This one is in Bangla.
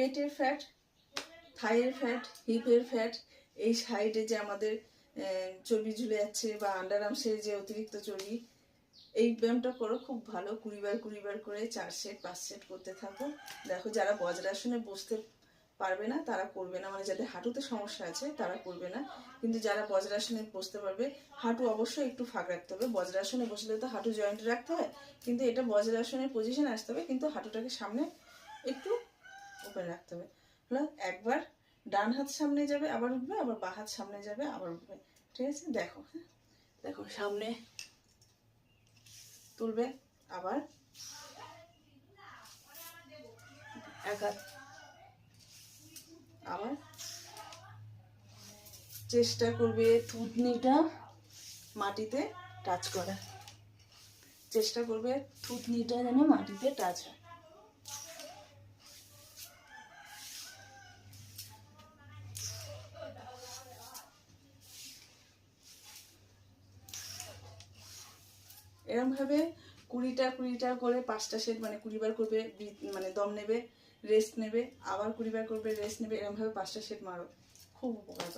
পেটের ফ্যাট থাইয়ের ফ্যাট হিপের ফ্যাট এই সাইডে যে আমাদের চর্বি ঝুলে যাচ্ছে বা আন্ডার আর্মসের যে অতিরিক্ত চর্বি, এই ব্যায়ামটা করো, খুব ভালো। কুড়ি বার কুড়ি বার করে চার সেট পাঁচ সেট করতে থাকো। দেখো, যারা বজ্রাসনে বসতে পারবে না, তারা করবে না। মানে যাদের হাঁটুতে সমস্যা আছে, তারা করবে না। কিন্তু যারা বজ্রাসনে বসতে পারবে, হাঁটু অবশ্যই একটু ফাঁক রাখতে হবে। বজ্রাসনে বসলে তো হাঁটু জয়েন্ট রাখতে হয়, কিন্তু এটা বজ্রাসনের পজিশন আসতে হবে, কিন্তু হাঁটুটাকে সামনে একটু ওপেন রাখতে হবে। হলো একবার ডান হাত সামনে যাবে, আবার উঠবে, আবার বা হাত সামনে যাবে, আবার উঠবে। ঠিক আছে? দেখো হ্যাঁ? দেখো, সামনে তুলবে, আবার এক আবার চেষ্টা করবে থুতনিটা মাটিতে টাচ করা চেষ্টা করবে থুতনিটা যেন মাটিতে টাচ হয়। এরকম ভাবে কুড়িটা কুড়িটা করে পাঁচটা সেট মানে কুড়ি বার করবে মানে দম নেবে রেস্ট নেবে, আবার কুড়ি বার করবে রেস্ট নেবে এরমভাবে পাঁচটা সেট মারো খুব উপকার।